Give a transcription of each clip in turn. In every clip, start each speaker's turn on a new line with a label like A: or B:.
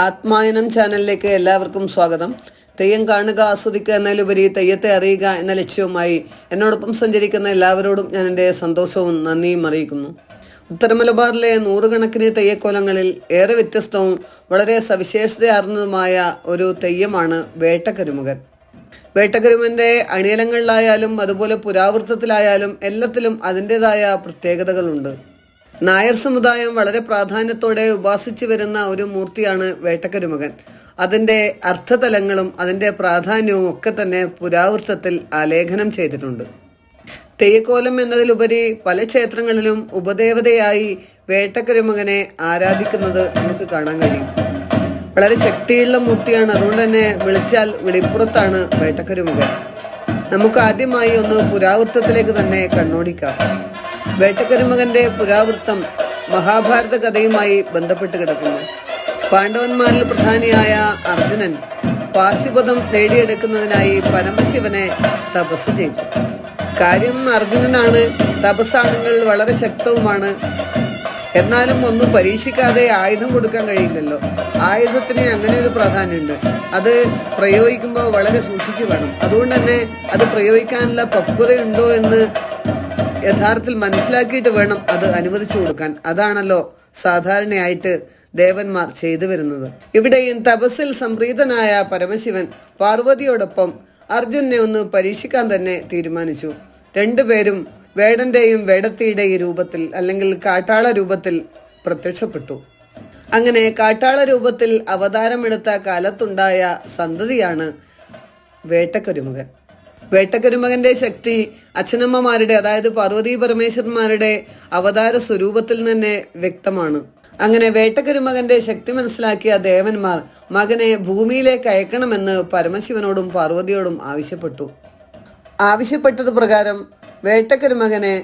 A: ആത്മായനം ചാനലിലേക്ക് എല്ലാവർക്കും സ്വാഗതം. തെയ്യം കാണുക ആസ്വദിക്കുക എന്നതിലുപരി തെയ്യത്തെ അറിയുക എന്ന ലക്ഷ്യവുമായി എന്നോടൊപ്പം സഞ്ചരിക്കുന്ന എല്ലാവരോടും ഞാൻ എന്റെ സന്തോഷവും നന്ദിയും അറിയിക്കുന്നു. ഉത്തരമലബാറിലെ നൂറുകണക്കിന് തെയ്യക്കോലങ്ങളിൽ ഏറെ വ്യത്യസ്തവും വളരെ സവിശേഷതയാർന്നതുമായ ഒരു തെയ്യമാണ് വേട്ടക്കരുമുകൻ. വേട്ടക്കരുമന്റെ അണിയലങ്ങളിലായാലും അതുപോലെ പുരാവൃത്തത്തിലായാലും എല്ലാത്തിലും അതിന്റെതായ പ്രത്യേകതകളുണ്ട്. നായർ സമുദായം വളരെ പ്രാധാന്യത്തോടെ ഉപാസിച്ചു വരുന്ന ഒരു മൂർത്തിയാണ് വേട്ടക്കരുമകൻ. അതിന്റെ അർത്ഥതലങ്ങളും അതിന്റെ പ്രാധാന്യവും ഒക്കെ തന്നെ പുരാവൃത്തത്തിൽ ആലേഖനം ചെയ്തിട്ടുണ്ട്. തെയ്യക്കോലം എന്നതിലുപരി പല ക്ഷേത്രങ്ങളിലും ഉപദേവതയായി വേട്ടക്കരുമകനെ ആരാധിക്കുന്നത് നമുക്ക് കാണാൻ കഴിയും. വളരെ ശക്തിയുള്ള മൂർത്തിയാണ്. അതുകൊണ്ട് തന്നെ വിളിച്ചാൽ വിളിപ്പുറത്താണ് വേട്ടക്കരുമകൻ. നമുക്ക് ആദ്യമായി ഒന്ന് പുരാവൃത്തത്തിലേക്ക് തന്നെ കണ്ണോടിക്കാം. വേട്ടക്കരുമകന്റെ പുരാവൃത്തം മഹാഭാരത കഥയുമായി ബന്ധപ്പെട്ട് കിടക്കുന്നു. പാണ്ഡവന്മാരിൽ പ്രധാനിയായ അർജുനൻ പാശുപദം നേടിയെടുക്കുന്നതിനായി പരമശിവനെ തപസ് ചെയ്തു. കാര്യം അർജുനനാണ് തപസ്സാണെങ്കിൽ വളരെ ശക്തവുമാണ്. എന്നാലും ഒന്നും പരീക്ഷിക്കാതെ ആയുധം കൊടുക്കാൻ കഴിയില്ലല്ലോ. ആയുധത്തിന് അങ്ങനെ ഒരു പ്രാധാന്യമുണ്ട്. അത് പ്രയോഗിക്കുമ്പോൾ വളരെ സൂക്ഷിച്ചു വേണം. അതുകൊണ്ട് തന്നെ അത് പ്രയോഗിക്കാനുള്ള പക്വതയുണ്ടോ എന്ന് യഥാർത്ഥത്തിൽ മനസ്സിലാക്കിയിട്ട് വേണം അത് അനുവദിച്ചു കൊടുക്കാൻ. അതാണല്ലോ സാധാരണയായിട്ട് ദേവന്മാർ ചെയ്തു വരുന്നത്. ഇവിടെയും തപസ്സിൽ സംപ്രീതനായ പരമശിവൻ പാർവതിയോടൊപ്പം അർജുനെ ഒന്ന് പരീക്ഷിക്കാൻ തന്നെ തീരുമാനിച്ചു. രണ്ടുപേരും വേടന്റെയും വേടത്തിയുടെയും രൂപത്തിൽ അല്ലെങ്കിൽ കാട്ടാള രൂപത്തിൽ പ്രത്യക്ഷപ്പെട്ടു. അങ്ങനെ കാട്ടാള രൂപത്തിൽ അവതാരമെടുത്ത കാലത്തുണ്ടായ സന്തതിയാണ് വേട്ടക്കരുമകൻ. വേട്ടക്കരുമകന്റെ ശക്തി അച്ഛനമ്മമാരുടെ അതായത് പാർവതി പരമേശ്വരന്മാരുടെ അവതാര സ്വരൂപത്തിൽ തന്നെ വ്യക്തമാണ്. അങ്ങനെ വേട്ടക്കരുമകന്റെ ശക്തി മനസ്സിലാക്കിയ ദേവന്മാർ മകനെ ഭൂമിയിലേക്ക് അയക്കണമെന്ന് പരമശിവനോടും പാർവതിയോടും ആവശ്യപ്പെട്ടു. ആവശ്യപ്പെട്ടത് പ്രകാരം വേട്ടക്കരുമകനെ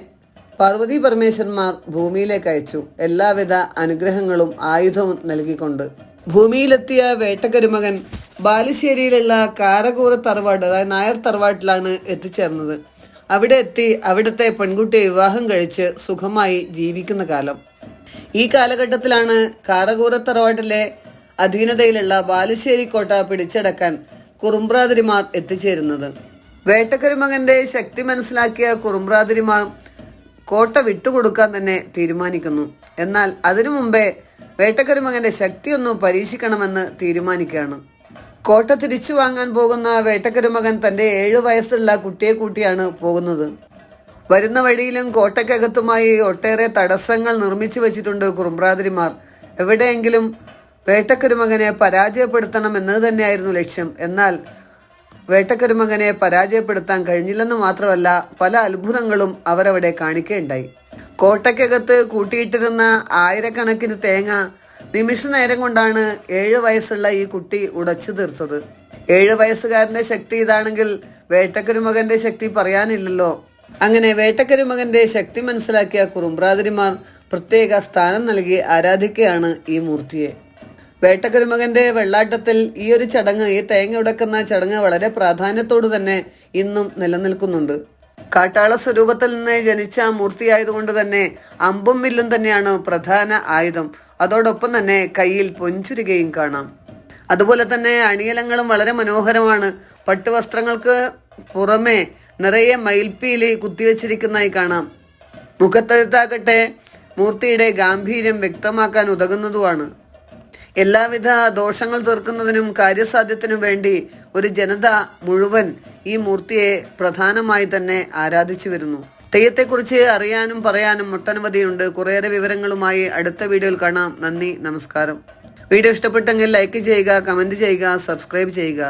A: പാർവതി പരമേശ്വരന്മാർ ഭൂമിയിലേക്ക് അയച്ചു. എല്ലാവിധ അനുഗ്രഹങ്ങളും ആയുധവും നൽകിക്കൊണ്ട് ഭൂമിയിലെത്തിയ വേട്ടക്കരുമകൻ ബാലുശ്ശേരിയിലുള്ള കാരകൂറ തറവാട് അതായത് നായർ തറവാട്ടിലാണ് എത്തിച്ചേർന്നത്. അവിടെ എത്തി അവിടുത്തെ പെൺകുട്ടിയെ വിവാഹം കഴിച്ച് സുഖമായി ജീവിക്കുന്ന കാലം. ഈ കാലഘട്ടത്തിലാണ് കാരകൂറ തറവാട്ടിലെ അധീനതയിലുള്ള ബാലുശ്ശേരി കോട്ട പിടിച്ചടക്കാൻ കുറുമ്പ്രാതിരിമാർ എത്തിച്ചേരുന്നത്. വേട്ടക്കരുമകന്റെ ശക്തി മനസ്സിലാക്കിയ കുറുമ്പ്രാതിരിമാർ കോട്ട വിട്ടുകൊടുക്കാൻ തന്നെ തീരുമാനിക്കുന്നു. എന്നാൽ അതിനു മുമ്പേ വേട്ടക്കരുമകന്റെ ശക്തി ഒന്ന് പരീക്ഷിക്കണമെന്ന് തീരുമാനിക്കുകയാണ്. കോട്ട തിരിച്ചു വാങ്ങാൻ പോകുന്ന വേട്ടക്കരുമകൻ തന്റെ ഏഴു വയസ്സുള്ള കുട്ടിയെ കൂട്ടിയാണ് പോകുന്നത്. വരുന്ന വഴിയിലും കോട്ടയ്ക്കകത്തുമായി ഒട്ടേറെ തടസ്സങ്ങൾ നിർമ്മിച്ചു വെച്ചിട്ടുണ്ട് കുറുമ്പ്രാതിരിമാർ. എവിടെയെങ്കിലും വേട്ടക്കരുമകനെ പരാജയപ്പെടുത്തണം എന്നത് തന്നെയായിരുന്നു ലക്ഷ്യം. എന്നാൽ വേട്ടക്കരുമകനെ പരാജയപ്പെടുത്താൻ കഴിഞ്ഞില്ലെന്ന് മാത്രമല്ല പല അത്ഭുതങ്ങളും അവരവിടെ കാണിക്കുകയുണ്ടായി. കോട്ടയ്ക്കകത്ത് കൂട്ടിയിട്ടിരുന്ന ആയിരക്കണക്കിന് തേങ്ങ നിമിഷ നേരം കൊണ്ടാണ് ഏഴ് വയസ്സുള്ള ഈ കുട്ടി ഉടച്ചു തീർത്തത്. ഏഴ് വയസ്സുകാരന്റെ ശക്തി ഇതാണെങ്കിൽ വേട്ടക്കരുമകന്റെ ശക്തി പറയാനില്ലല്ലോ. അങ്ങനെ വേട്ടക്കരുമകന്റെ ശക്തി മനസ്സിലാക്കിയ കുറുമ്പ്രാതിരിമാർ പ്രത്യേക സ്ഥാനം നൽകി ആരാധിക്കുകയാണ് ഈ മൂർത്തിയെ. വേട്ടക്കരുമകന്റെ വെള്ളാട്ടത്തിൽ ഈ ഒരു ചടങ്ങ് ഈ തേങ്ങ ഉടക്കുന്ന ചടങ്ങ് വളരെ പ്രാധാന്യത്തോടു തന്നെ ഇന്നും നിലനിൽക്കുന്നുണ്ട്. കാട്ടാള സ്വരൂപത്തിൽ നിന്ന് ജനിച്ച മൂർത്തിയായതുകൊണ്ട് തന്നെ അമ്പും വില്ലും തന്നെയാണ് പ്രധാന ആയുധം. അതോടൊപ്പം തന്നെ കയ്യിൽ പൊഞ്ചുരുകയും കാണാം. അതുപോലെ തന്നെ അണിയലങ്ങളും വളരെ മനോഹരമാണ്. പട്ടുവസ്ത്രങ്ങൾക്ക് പുറമെ നിറയെ മയിൽപ്പീലി കുത്തിവെച്ചിരിക്കുന്നതായി കാണാം. മുഖത്തെഴുത്താകട്ടെ മൂർത്തിയുടെ ഗാംഭീര്യം വ്യക്തമാക്കാൻ ഉതകുന്നതുമാണ്. എല്ലാവിധ ദോഷങ്ങൾ തീർക്കുന്നതിനും കാര്യസാധ്യത്തിനും വേണ്ടി ഒരു ജനത മുഴുവൻ ഈ മൂർത്തിയെ പ്രധാനമായി തന്നെ ആരാധിച്ചു വരുന്നു. തെയ്യത്തെക്കുറിച്ച് അറിയാനും പറയാനും ഒട്ടനവധിയുണ്ട്. കുറേയേറെ വിവരങ്ങളുമായി അടുത്ത വീഡിയോയിൽ കാണാം. നന്ദി നമസ്കാരം. വീഡിയോ ഇഷ്ടപ്പെട്ടെങ്കിൽ ലൈക്ക് ചെയ്യുക കമന്റ് ചെയ്യുക സബ്സ്ക്രൈബ് ചെയ്യുക.